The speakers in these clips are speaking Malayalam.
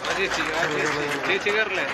ആ ചേച്ചി ആ ചേച്ചി ചേച്ചി കയറില്ലേ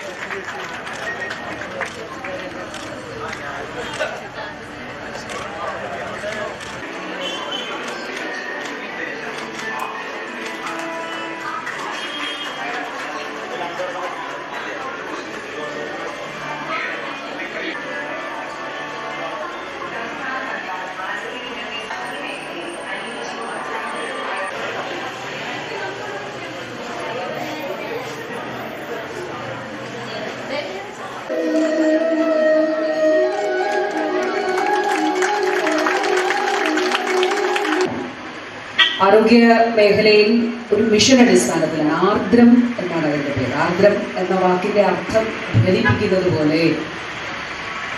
ആരോഗ്യ മേഖലയിൽ ഒരു മിഷൻ അടിസ്ഥാനത്തിലാണ് ആർദ്രം എന്നാണ് അതിന്റെ പേര്. ആർദ്രം എന്ന വാക്കിന്റെ അർത്ഥം ധരിപ്പിക്കുന്നത് പോലെ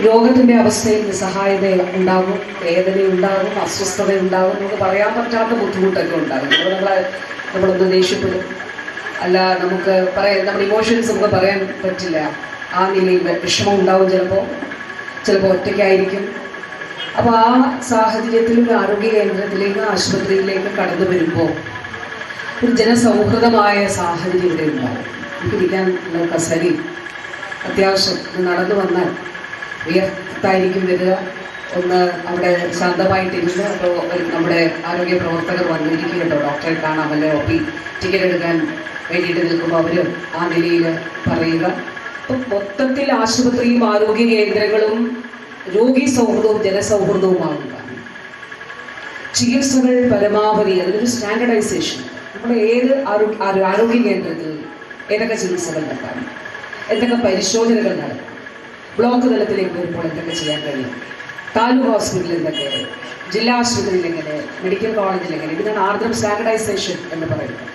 രോഗത്തിന്റെ അവസ്ഥയിൽ നിസ്സഹായത ഉണ്ടാകും വേദന ഉണ്ടാകും അസ്വസ്ഥത ഉണ്ടാകും നമുക്ക് പറയാൻ പറ്റാത്ത ബുദ്ധിമുട്ടൊക്കെ ഉണ്ടാകും. നമ്മൾ നമ്മളെ നമ്മളൊന്ന് ദേഷ്യപ്പെടും. അല്ല നമുക്ക് പറയാൻ നമ്മുടെ ഇമോഷൻസ് നമുക്ക് പറയാൻ പറ്റില്ല. ആ നിലയിൽ വിഷമം ഉണ്ടാവും ചിലപ്പോൾ. ചിലപ്പോൾ ഒറ്റയ്ക്കായിരിക്കും. അപ്പോൾ ആ സാഹചര്യത്തിൽ ഒരു ആരോഗ്യ കേന്ദ്രത്തിലേക്ക് ആശുപത്രിയിലേക്ക് കടന്നു വരുമ്പോൾ ഒരു ജനസൗഹൃദമായ സാഹചര്യം ഇവിടെ ഉണ്ടാവും. ഇരിക്കാൻ കസരി അത്യാവശ്യം നടന്നു വന്നാൽ വിയർത്തായിരിക്കും വരിക. ഒന്ന് അവിടെ ശാന്തമായിട്ടിരുന്ന് അപ്പോൾ നമ്മുടെ ആരോഗ്യ പ്രവർത്തകർ വന്നിരിക്കും കേട്ടോ ഡോക്ടറെ കാണാം അല്ലെ ഒ പി ടിക്കറ്റ് എടുക്കാൻ വേണ്ടിയിട്ട് നിൽക്കുമ്പോൾ അവർ ആ നിലയിൽ പറയുക. അപ്പം മൊത്തത്തിൽ ആശുപത്രിയും ആരോഗ്യ കേന്ദ്രങ്ങളും രോഗി സൗഹൃദവും ജനസൗഹൃദവുമാകുക ചികിത്സകൾ പരമാവധി അതിനൊരു സ്റ്റാൻഡർഡൈസേഷൻ നമ്മുടെ ഏത് ആരോഗ്യ ആരോഗ്യ കേന്ദ്രത്തിൽ ഏതൊക്കെ ചികിത്സകൾ നടത്താം? എന്തൊക്കെ പരിശോധനകൾ നടത്താം? ബ്ലോക്ക് തലത്തിലേക്ക് വരുമ്പോൾ എന്തൊക്കെ ചെയ്യാൻ കഴിയും? താലൂക്ക് ഹോസ്പിറ്റലിൽ എന്തൊക്കെ? ജില്ലാ ആശുപത്രിയിൽ എങ്ങനെ? മെഡിക്കൽ കോളേജിൽ എങ്ങനെ? ഇതിനാണ് ആർദ്രം സ്റ്റാൻഡർഡൈസേഷൻ എന്ന് പറയുന്നത്.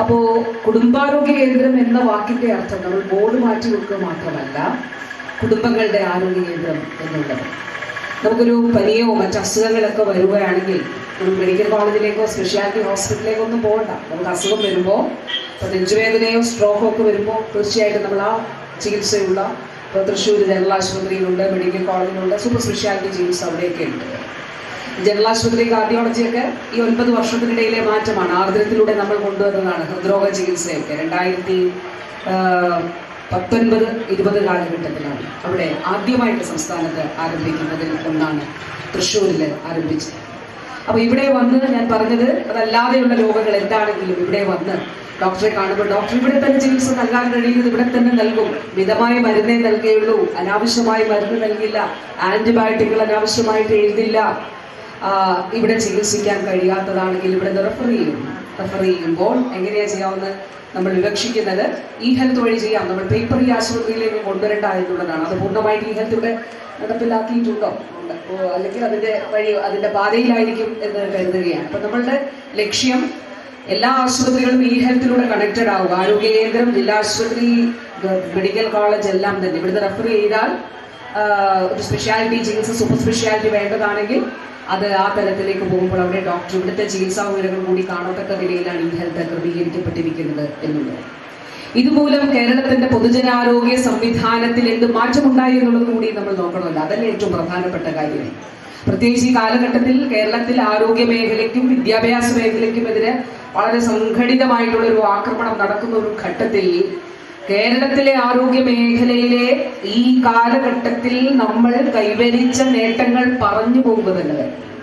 അപ്പോൾ കുടുംബാരോഗ്യ കേന്ദ്രം എന്ന വാക്കിന്റെ അർത്ഥം നമ്മൾ ബോർഡ് മാറ്റി വെക്കുക മാത്രമല്ല കുടുംബങ്ങളുടെ ആരോഗ്യ കേന്ദ്രം എന്നുള്ളത്. നമുക്കൊരു പനിയോ മറ്റ് അസുഖങ്ങളൊക്കെ വരുകയാണെങ്കിൽ നമ്മൾ മെഡിക്കൽ കോളേജിലേക്കോ സ്പെഷ്യാലിറ്റി ഹോസ്പിറ്റലിലേക്കോ ഒന്നും പോകണ്ട. നമുക്ക് അസുഖം വരുമ്പോൾ ഇപ്പോൾ നെഞ്ചുവേദനയോ സ്ട്രോക്കോ ഒക്കെ വരുമ്പോൾ തീർച്ചയായിട്ടും നമ്മൾ ആ ചികിത്സയുള്ള ഇപ്പോൾ തൃശ്ശൂർ ജനറൽ ആശുപത്രിയിലുണ്ട് മെഡിക്കൽ കോളേജിലുണ്ട് സൂപ്പർ സ്പെഷ്യാലിറ്റി ചികിത്സ അവിടെയൊക്കെ ഉണ്ട് ജനറൽ ആശുപത്രി കാർഡിയോളജിയൊക്കെ ഈ ഒൻപത് വർഷത്തിനിടയിലെ മാറ്റമാണ്. ആർദ്രത്തിലൂടെ നമ്മൾ കൊണ്ടുവന്നതാണ് ഹൃദ്രോഗ ചികിത്സയൊക്കെ. രണ്ടായിരത്തി പത്തൊൻപത് ഇരുപത് കാലഘട്ടത്തിലാണ് അവിടെ ആദ്യമായിട്ട് സംസ്ഥാനത്ത് ആരംഭിക്കുന്നതിൽ ഒന്നാണ് തൃശ്ശൂരിൽ ആരംഭിച്ചത്. അപ്പോൾ ഇവിടെ വന്ന് ഞാൻ പറഞ്ഞത് അതല്ലാതെയുള്ള രോഗങ്ങൾ എന്താണെങ്കിലും ഇവിടെ വന്ന് ഡോക്ടറെ കാണുമ്പോൾ ഡോക്ടർ ഇവിടെ തന്നെ ചികിത്സ നൽകാൻ കഴിയുന്നത് ഇവിടെ തന്നെ നൽകും. മിതമായ മരുന്നേ നൽകുകയുള്ളൂ. അനാവശ്യമായ മരുന്ന് നൽകില്ല. ആന്റിബയോട്ടിക്കുകൾ അനാവശ്യമായിട്ട് എഴുതില്ല. ഇവിടെ ചികിത്സിക്കാൻ കഴിയാത്തതാണെങ്കിൽ ഇവിടെ റെഫർ ചെയ്യും റെഫർ ചെയ്യുമ്പോൾ എങ്ങനെയാണ് ചെയ്യാവുന്നത്? നമ്മൾ വിവക്ഷിക്കുന്നത് ഇ ഹെൽത്ത് വഴി ചെയ്യാം. നമ്മൾ പേപ്പർ ഈ ആശുപത്രിയിലേക്ക് കൊണ്ടുവരേണ്ട എന്നുള്ളതാണ്. അത് പൂർണമായിട്ട് ഈ ഹെൽത്ത് ഇവിടെ നടപ്പിലാക്കിയിട്ടുണ്ടോ? അല്ലെങ്കിൽ അതിന്റെ വഴി അതിന്റെ പാതയിലായിരിക്കും എന്ന് കരുതുകയാണ്. അപ്പൊ നമ്മളുടെ ലക്ഷ്യം എല്ലാ ആശുപത്രികളും ഇ ഹെൽത്തിലൂടെ കണക്റ്റഡ് ആവുക. ആരോഗ്യ കേന്ദ്രം ജില്ലാ ആശുപത്രി മെഡിക്കൽ കോളേജ് എല്ലാം തന്നെ. ഇവിടുന്ന് റെഫർ ചെയ്താൽ ഒരു സ്പെഷ്യാലിറ്റി ചികിത്സ സൂപ്പർ സ്പെഷ്യാലിറ്റി വേണ്ടതാണെങ്കിൽ അത് ആ തലത്തിലേക്ക് പോകുമ്പോൾ അവിടെ ഡോക്ടർ ഇവിടുത്തെ ചികിത്സാ വിവരങ്ങൾ കൂടി കാണത്തക്ക നിലയിലാണ് ഈ ഹെൽത്ത് ക്രമീകരിക്കപ്പെട്ടിരിക്കുന്നത് എന്നുള്ളത്. ഇതുമൂലം കേരളത്തിന്റെ പൊതുജനാരോഗ്യ സംവിധാനത്തിൽ എന്ത് മാറ്റമുണ്ടായി എന്നുള്ളത് കൂടി നമ്മൾ നോക്കണമല്ലോ. അതല്ലേ ഏറ്റവും പ്രധാനപ്പെട്ട കാര്യം. പ്രത്യേകിച്ച് ഈ കാലഘട്ടത്തിൽ കേരളത്തിൽ ആരോഗ്യ മേഖലയ്ക്കും വിദ്യാഭ്യാസ മേഖലയ്ക്കും എതിരെ വളരെ സംഘടിതമായിട്ടുള്ള ഒരു ആക്രമണം നടക്കുന്ന ഒരു ഘട്ടത്തിൽ കേരളത്തിലെ ആരോഗ്യ മേഖലയിലെ ഈ കാലഘട്ടത്തിൽ നമ്മൾ കൈവരിച്ച നേട്ടങ്ങൾ പറഞ്ഞു വേണം.